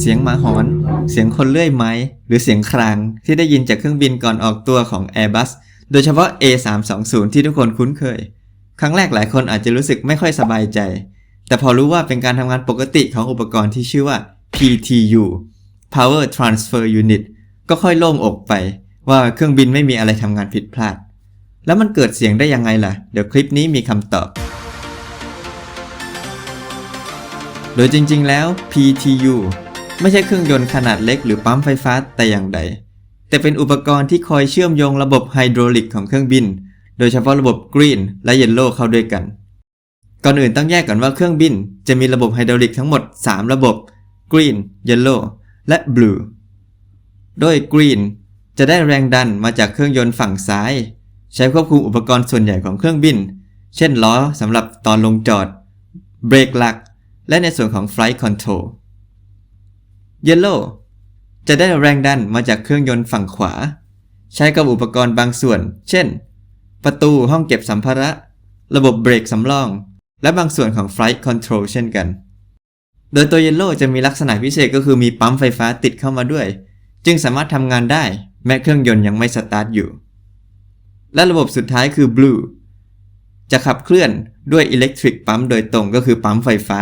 เสียงหมาหอน เสียงคนเลื่อยไม้ หรือเสียงครางที่ได้ยินจากเครื่องบินก่อนออกตัวของ Airbus โดยเฉพาะ A320 ที่ทุกคนคุ้นเคย ครั้งแรกหลายคนอาจจะรู้สึกไม่ค่อยสบายใจ แต่พอรู้ว่าเป็นการทำงานปกติของอุปกรณ์ที่ชื่อว่า PTU Power Transfer Unit ก็ค่อยโล่งอกไป ว่าเครื่องบินไม่มีอะไรทำงานผิดพลาด แล้วมันเกิดเสียงได้ยังไงล่ะ เดี๋ยวคลิปนี้มีคำตอบ โดยจริงๆแล้ว PTU ไม่ใช่เครื่องยนต์ขนาดเล็กหรือปั๊มไฟฟ้าแต่อย่างใด แต่เป็นอุปกรณ์ที่คอยเชื่อมโยงระบบไฮดรอลิกของเครื่องบิน โดยเฉพาะระบบ Green และ Yellow เข้าด้วยกัน ก่อนอื่นต้องแยกก่อนว่าเครื่องบิน จะมีระบบไฮดรอลิกทั้งหมด 3 ระบบ Green Yellow และ Blue โดย Green จะได้แรงดันมาจากเครื่องยนต์ฝั่งซ้าย ใช้ควบคุมอุปกรณ์ส่วนใหญ่ของเครื่องบิน เช่นล้อสำหรับตอนลงจอด เบรกหลัก และในส่วนของ Flight Control Yellow จะได้แรงดันมาจากเครื่องยนต์ฝั่งขวา ใช้กับอุปกรณ์บางส่วน เช่น ประตูห้องเก็บสัมภาระ ระบบเบรกสำรอง และบางส่วนของ Flight Control เช่นกัน โดยตัว Yellow จะมีลักษณะพิเศษก็คือมีปั๊มไฟฟ้าติดเข้ามาด้วย จึงสามารถทำงานได้ แม้เครื่องยนต์ยังไม่สตาร์ทอยู่ และระบบสุดท้ายคือ Blue จะขับเคลื่อนด้วยอิเล็กทริกปั๊มโดยตรงก็คือปั๊มไฟฟ้า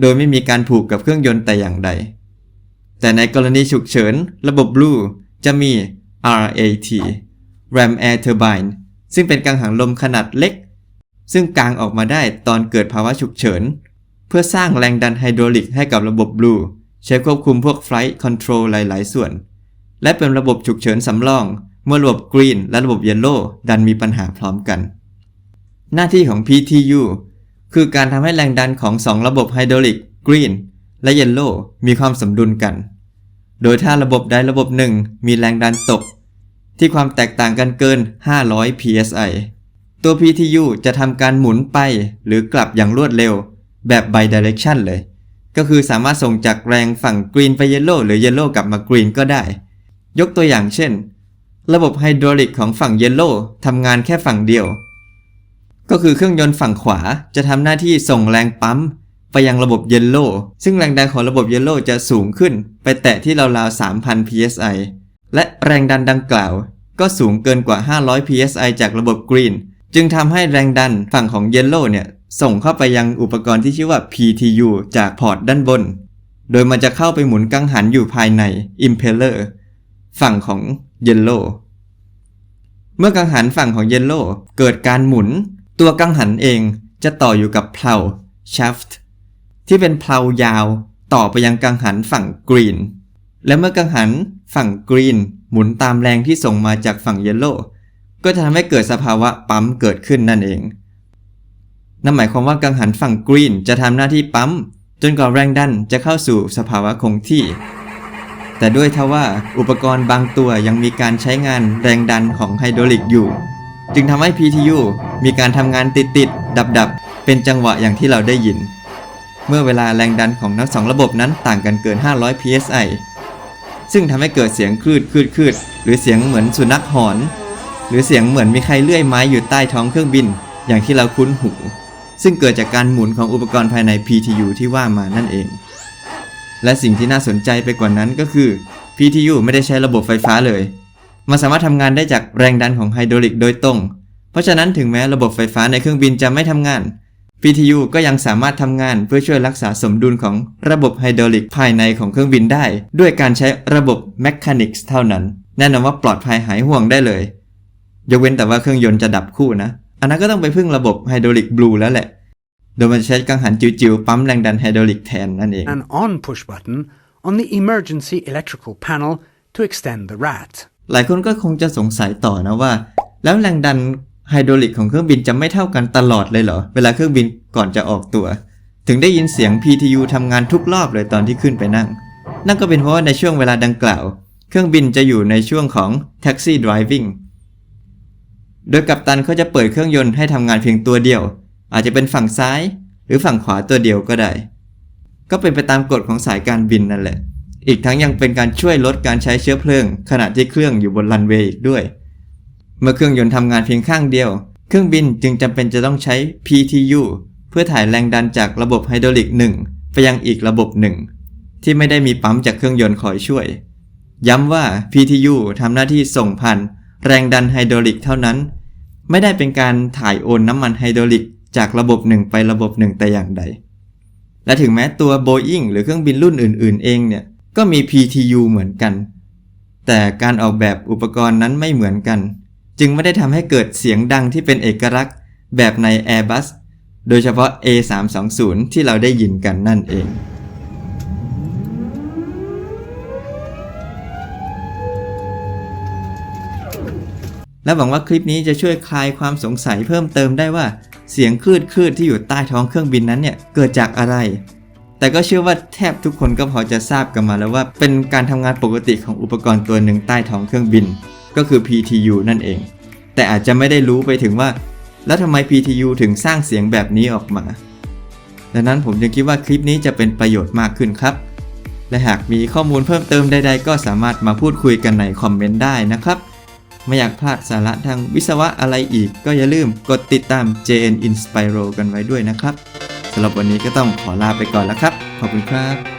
โดยไม่มีการผูกกับเครื่องยนต์แต่อย่างใด แต่ในกรณีฉุกเฉิน ระบบ Blue จะมี RAT Ram Air Turbine ซึ่งเป็นกังหันลมขนาดเล็ก ซึ่งกางออกมาได้ตอนเกิดภาวะฉุกเฉิน เพื่อสร้างแรงดันไฮดรอลิกให้กับระบบ Blue ใช้ควบคุมพวก Flight Control หลาย ๆ ส่วน และเป็นระบบฉุกเฉินสำรอง เมื่อระบบ Green และระบบ Yellow ดันมีปัญหาพร้อมกัน หน้าที่ของ PTU คือการทำให้แรงดันของ 2 ระบบไฮดรอลิก Green และ Yellow มีความสมดุลกัน โดยถ้าระบบใดระบบหนึ่งมีแรงดันตก ที่ความแตกต่างกันเกิน 500 psi ตัว PTU จะทำการหมุนไปหรือกลับอย่างรวดเร็ว แบบ bidirection เลย ก็คือสามารถส่งจากแรงฝั่ง Green ไป Yellow หรือ Yellow กลับมา Green ก็ได้ ยกตัวอย่างเช่น ระบบไฮดรอลิกของฝั่ง Yellow ทำงานแค่ฝั่งเดียว ก็คือเครื่องยนต์ฝั่งขวาจะทำหน้าที่ส่งแรงปั๊ม ไปยังระบบ Yellow ซึ่งแรงดันของระบบ Yellow จะสูงขึ้น ไปแตะที่ราวๆ 3,000 psi และแรงดันดังกล่าว ก็สูงเกินกว่า 500 psi จากระบบ Green จึงทำให้แรงดันฝั่งของ Yellow เนี่ยส่งเข้าไปยังอุปกรณ์ที่ชื่อว่า PTU จากพอร์ตด้านบน โดยมันจะเข้าไปหมุนกังหันอยู่ภายใน Impeller ฝั่งของ Yellow เมื่อกังหันฝั่งของ Yellow เกิดการหมุน ตัวกังหันเองจะต่ออยู่กับเพลา shaft ที่เป็นเพลายาวต่อไปยังกังหันฝั่ง Green และเมื่อกังหันฝั่ง Green หมุนตามแรงที่ส่งมาจากฝั่ง Yellow ก็จะทำให้เกิดสภาวะปั๊มเกิดขึ้นนั่นเอง นั่นหมายความว่ากังหันฝั่ง Green จะทำหน้าที่ปั๊มจนกว่าแรงดันจะเข้าสู่สภาวะคงที่ แต่ด้วยทว่าอุปกรณ์บางตัวยังมีการใช้งานแรงดันของไฮดรอลิกอยู่ จึงทำให้ PTU มีการทำงานติดๆดับๆ เป็นจังหวะอย่างที่เราได้ยิน เมื่อเวลาแรงดันของทั้งสองระบบนั้นต่างกันเกิน 500 psi ซึ่งทำให้เกิดเสียงคลืดคลืดคลืดหรือเสียงเหมือนสุนัขหอน หรือเสียงเหมือนมีใครเลื่อยไม้อยู่ใต้ท้องเครื่องบิน อย่างที่เราคุ้นหู ซึ่งเกิดจากการหมุนของอุปกรณ์ภายใน PTU ที่ว่ามานั่นเอง และสิ่งที่น่าสนใจไปกว่านั้นก็คือ PTU ไม่ได้ใช้ระบบไฟฟ้าเลย มันสามารถทำงานได้จากแรงดันของไฮดรอลิกโดยตรง เพราะฉะนั้นถึงแม้ระบบไฟฟ้าในเครื่องบินจะไม่ทำงาน PTU ก็ยังสามารถทำงานเพื่อช่วยรักษาสมดุลของระบบไฮดรอลิกภายในของเครื่องบินได้ ด้วยการใช้ระบบ Mechanics เท่านั้น แน่นอนว่าปลอดภัยหายห่วงได้เลย ยกเว้นแต่ว่าเครื่องยนต์จะดับคู่นะ อันนั้นก็ต้องไปพึ่งระบบไฮดรอลิกบลูแล้วแหละ โดยมันจะใช้กังหันจิ๋วๆ ปั๊มแรงดันไฮดรอลิกแทนนั่นเอง an on push button on the emergency electrical panel to extend the rat. หลายคนก็คงจะสงสัยต่อนะว่า แล้วแรงดัน ไฮดรอลิกของเครื่องบินจะไม่เท่ากันตลอดเลยเหรอ เวลาเครื่องบินก่อนจะออกตัว ถึงได้ยินเสียง PTU ทำงานทุกรอบเลยตอนที่ขึ้นไปนั่ง นั่นก็เป็นเพราะว่าในช่วงเวลาดังกล่าว เครื่องบินจะอยู่ในช่วงของ taxi driving โดยกัปตันเขาจะเปิดเครื่องยนต์ให้ทำงานเพียงตัวเดียว อาจจะเป็นฝั่งซ้าย หรือฝั่งขวาตัวเดียวก็ได้ ก็เป็นไปตามกฎของสายการบินนั่นแหละ อีกทั้งยังเป็นการช่วยลดการใช้เชื้อเพลิง ขณะที่เครื่องอยู่บนรันเวย์อีกด้วย เมื่อเครื่องยนต์ทำงานเพียงข้างเดียว เครื่องบินจึงจำเป็นจะต้องใช้ PTU เพื่อถ่ายแรงดันจากระบบไฮดรอลิกหนึ่งไปยังอีกระบบหนึ่งที่ไม่ได้มีปั๊มจากเครื่องยนต์คอยช่วย ย้ำว่า PTU ทำหน้าที่ส่งผ่านแรงดันไฮดรอลิกเท่านั้น ไม่ได้เป็นการถ่ายโอนน้ำมันไฮดรอลิกจากระบบหนึ่งไประบบหนึ่งแต่อย่างใด และถึงแม้ตัว Boeing หรือเครื่องบินรุ่นอื่น ๆ เองเนี่ยก็มี PTU เหมือนกัน แต่การออกแบบอุปกรณ์นั้นไม่เหมือนกัน จึงไม่ได้ทำให้เกิดเสียงดังที่เป็นเอกลักษณ์แบบใน Airbus โดยเฉพาะ A320 ที่เราได้ยินกันนั่นเอง และหวังว่าคลิปนี้จะช่วยคลายความสงสัยเพิ่มเติมได้ว่าเสียงคลืดคลืดๆที่อยู่ใต้ท้องเครื่องบินนั้นเนี่ยเกิดจากอะไร แต่ก็เชื่อว่าแทบทุกคนก็พอจะทราบกันมาแล้วว่าเป็นการทำงานปกติของอุปกรณ์ตัวหนึ่งใต้ท้องเครื่องบิน ก็คือ PTU นั่นเอง แต่อาจจะไม่ได้รู้ไปถึงว่า แล้วทำไม PTU ถึงสร้างเสียงแบบนี้ออกมา ดังนั้นผมจึงคิดว่าคลิปนี้จะเป็นประโยชน์มากขึ้นครับ และหากมีข้อมูลเพิ่มเติมใด ๆ ก็สามารถมาพูดคุยกันในคอมเมนต์ได้นะครับไม่อยากพลาดสาระทางวิศวะอะไรอีก ก็อย่าลืมกดติดตาม JN Inspiro กันไว้ด้วยนะครับสำหรับวันนี้ก็ต้องขอลาไปก่อนแล้วครับ ขอบคุณครับ